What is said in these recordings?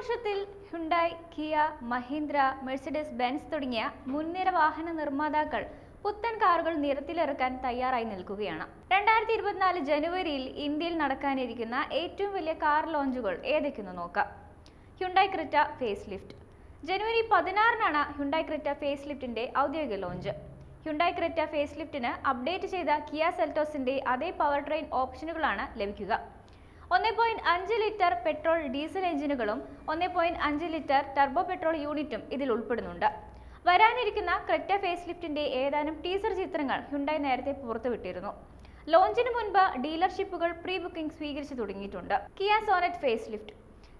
വർഷത്തിൽ Hyundai Kia Mahindra Mercedes Benz തുടങ്ങിയ മുൻനിര വാഹന നിർമ്മാതാക്കൾ പുത്തൻ കാറുകൾ നിരത്തിലിറക്കാൻ തയ്യാറായി നിൽക്കുകയാണ്. രണ്ടായിരത്തി ഇരുപത്തിനാല് ജനുവരിയിൽ ഇന്ത്യയിൽ നടക്കാനിരിക്കുന്ന ഏറ്റവും വലിയ കാർ ലോഞ്ചുകൾ ഏതൊക്കെയെന്ന് നോക്കാം. ഹ്യുണ്ടായ് ക്രിറ്റ ഫേസ് ലിഫ്റ്റ് ജനുവരി പതിനാറിനാണ് ഹ്യുണ്ടായ് ക്രിറ്റ ഫേസ് ലിഫ്റ്റിന്റെ ഔദ്യോഗിക ലോഞ്ച്. ഹ്യുണ്ടായ് ക്രിറ്റ ഫേസ് ലിഫ്റ്റിന് അപ്ഡേറ്റ് ചെയ്ത കിയ സെൽറ്റോസിന്റെ അതേ പവർ ട്രെയിൻ ഓപ്ഷനുകളാണ് ലഭിക്കുക. ഒന്ന് പോയിന്റ് അഞ്ച് ലിറ്റർ പെട്രോൾ ഡീസൽ എഞ്ചിനുകളും ഒന്ന് പോയിന്റ് അഞ്ച് ലിറ്റർ ടർബോ പെട്രോൾ യൂണിറ്റും ഇതിൽ ഉൾപ്പെടുന്നുണ്ട്. വരാനിരിക്കുന്ന ക്രെറ്റ ഫേസ് ലിഫ്റ്റിന്റെ ഏതാനും ടീസർ ചിത്രങ്ങൾ ഹ്യുണ്ടായി നേരത്തെ പുറത്തുവിട്ടിരുന്നു. ലോഞ്ചിന് മുൻപ് ഡീലർഷിപ്പുകൾ പ്രീ ബുക്കിംഗ് സ്വീകരിച്ചു തുടങ്ങിയിട്ടുണ്ട്. കിയ സോനറ്റ് ഫേസ് ലിഫ്റ്റ്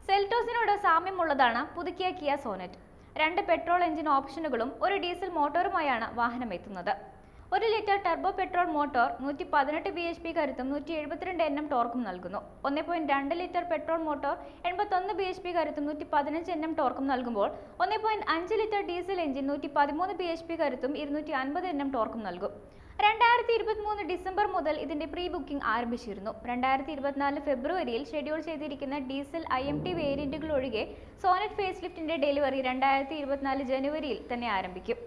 സെൽറ്റോസിനോട് സാമ്യമുള്ളതാണ് പുതുക്കിയ കിയ സോനറ്റ് രണ്ട് പെട്രോൾ എഞ്ചിൻ ഓപ്ഷനുകളും ഒരു ഡീസൽ മോട്ടോറുമായാണ് വാഹനം എത്തുന്നത് ഒരു ലിറ്റർ ടർബോ പെട്രോൾ മോട്ടോർ നൂറ്റി പതിനെട്ട് ബി എച്ച് പി കരുത്തും നൂറ്റി എഴുപത്തിരണ്ട് എൻ എം ടോർക്കും നൽകുന്നു. ഒന്ന് പോയിന്റ് രണ്ട് ലിറ്റർ പെട്രോൾ മോട്ടോർ എൺപത്തൊന്ന് ബി എച്ച് പി കരുത്തും നൂറ്റി പതിനഞ്ച് എൻ എം ടോർക്കും നൽകുമ്പോൾ ഒന്ന് പോയിന്റ് അഞ്ച് ലിറ്റർ ഡീസൽ എഞ്ചിൻ നൂറ്റി പതിമൂന്ന് ബി എച്ച് പി കരുത്തും ഇരുന്നൂറ്റി അൻപത് എൻ എം ടോർക്കും നൽകും. രണ്ടായിരത്തി ഇരുപത്തിമൂന്ന് ഡിസംബർ മുതൽ ഇതിന്റെ പ്രീ ബുക്കിംഗ് ആരംഭിച്ചിരുന്നു. രണ്ടായിരത്തി ഇരുപത്തിനാല് ഫെബ്രുവരിയിൽ ഷെഡ്യൂൾ ചെയ്തിരിക്കുന്ന ഡീസൽ ഐ എം ടി വേരിയന്റുകൾ ഒഴികെ സോനറ്റ് ഫേസ് ലിഫ്റ്റിന്റെ ഡെലിവറി രണ്ടായിരത്തി ഇരുപത്തിനാല് ജനുവരിയിൽ തന്നെ ആരംഭിക്കും.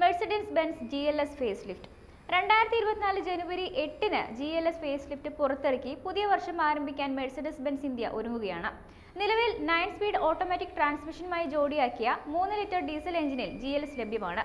Mercedes Benz G L S facelift രണ്ടായിരത്തി ഇരുപത്തിനാല് ജനുവരി എട്ടിന് G L S facelift പുറത്തിറക്കി പുതിയ വർഷം ആരംഭിക്കാൻ മെഴ്സഡസ് ബെൻസ് ഇന്ത്യ ഒരുങ്ങുകയാണ്. നിലവിൽ നയൻ സ്പീഡ് ഓട്ടോമാറ്റിക് ട്രാൻസ്മിഷനുമായി ജോഡിയാക്കിയ മൂന്ന് ലിറ്റർ ഡീസൽ എഞ്ചിനിൽ ജി എൽ എസ് ലഭ്യമാണ്.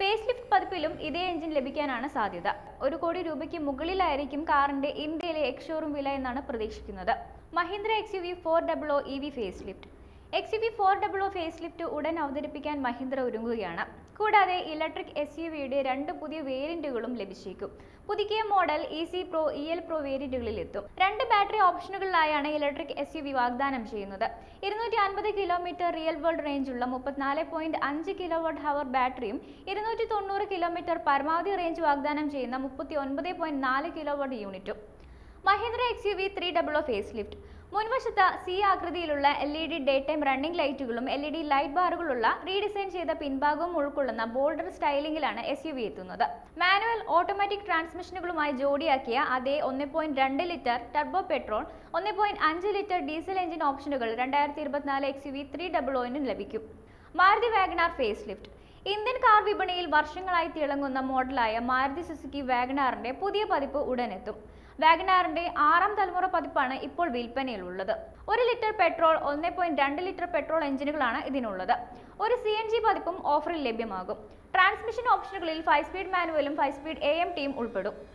ഫേസ് ലിഫ്റ്റ് പതിപ്പിലും ഇതേ എഞ്ചിൻ ലഭിക്കാനാണ് സാധ്യത. ഒരു കോടി രൂപയ്ക്ക് മുകളിലായിരിക്കും കാറിന്റെ ഇന്ത്യയിലെ എക്സ് ഷോറൂം വില എന്നാണ് പ്രതീക്ഷിക്കുന്നത്. Mahindra X U V four double O E V facelift X U V four double O facelift ഉടൻ അവതരിപ്പിക്കാൻ മഹീന്ദ്ര ഒരുങ്ങുകയാണ്. കൂടാതെ ഇലക്ട്രിക് എസ് യു വിയുടെ രണ്ട് പുതിയ വേരിയന്റുകളും ലഭിച്ചേക്കും. പുതുക്കിയ model E C pro E L pro വേരിയന്റുകളിൽ എത്തും രണ്ട് ബാറ്ററി ഓപ്ഷനുകളിലായാണ് ഇലക്ട്രിക് എസ് യു വി വാഗ്ദാനം ചെയ്യുന്നത്. ഇരുന്നൂറ്റി അൻപത് കിലോമീറ്റർ റിയൽ വേൾഡ് റേഞ്ചുള്ള മുപ്പത്തിനാല് പോയിന്റ് അഞ്ച് കിലോ വാട്ട് ഹവർ ബാറ്ററിയും ഇരുന്നൂറ്റി തൊണ്ണൂറ് കിലോമീറ്റർ പരമാവധി റേഞ്ച് വാഗ്ദാനം ചെയ്യുന്ന മുപ്പത്തി ഒൻപത് പോയിന്റ് നാല് കിലോ വാട്ട് യൂണിറ്റും Mahindra X U V three double O facelift മുൻവശത്ത് സി ആകൃതിയിലുള്ള L E D daytime running ലൈറ്റുകളും എൽ ഇ ഡി ലൈറ്റ് ബാറുകളുള്ള റീഡിസൈൻ ചെയ്ത പിൻഭാഗവും ഉൾക്കൊള്ളുന്ന ബോൾഡർ സ്റ്റൈലിംഗിലാണ് എസ് യു വി എത്തുന്നത്. മാനുവൽ ഓട്ടോമാറ്റിക് ട്രാൻസ്മിഷനുകളുമായി ജോഡിയാക്കിയ അതേ ഒന്ന് പോയിന്റ് രണ്ട് ലിറ്റർ ടർബോ പെട്രോൾ ഒന്ന് പോയിന്റ് അഞ്ച് ലിറ്റർ ഡീസൽ എഞ്ചിൻ ഓപ്ഷനുകൾ രണ്ടായിരത്തി ഇരുപത്തിനാല് X U V three double ഒന്നിനും ലഭിക്കും. Maruti wagon R facelift Indian car വിപണിയിൽ വർഷങ്ങളായി തിളങ്ങുന്ന മോഡലായ മാരുതി സുസുക്കി വാഗനാറിന്റെ പുതിയ പതിപ്പ് ഉടനെത്തും. വാഗനാറിന്റെ ആറാം തലമുറ പതിപ്പാണ് ഇപ്പോൾ വിൽപ്പനയിലുള്ളത്. ഒരു ലിറ്റർ പെട്രോൾ ഒന്ന് പോയിന്റ് രണ്ട് ലിറ്റർ പെട്രോൾ എഞ്ചിനുകളാണ് ഇതിനുള്ളത്. ഒരു സി എൻ ജി പതിപ്പും ഓഫറിൽ ലഭ്യമാകും. ട്രാൻസ്മിഷൻ ഓപ്ഷനുകളിൽ ഫൈവ് സ്പീഡ് മാനുവലും ഫൈവ് സ്പീഡ് എ എം ടിയും ഉൾപ്പെടും.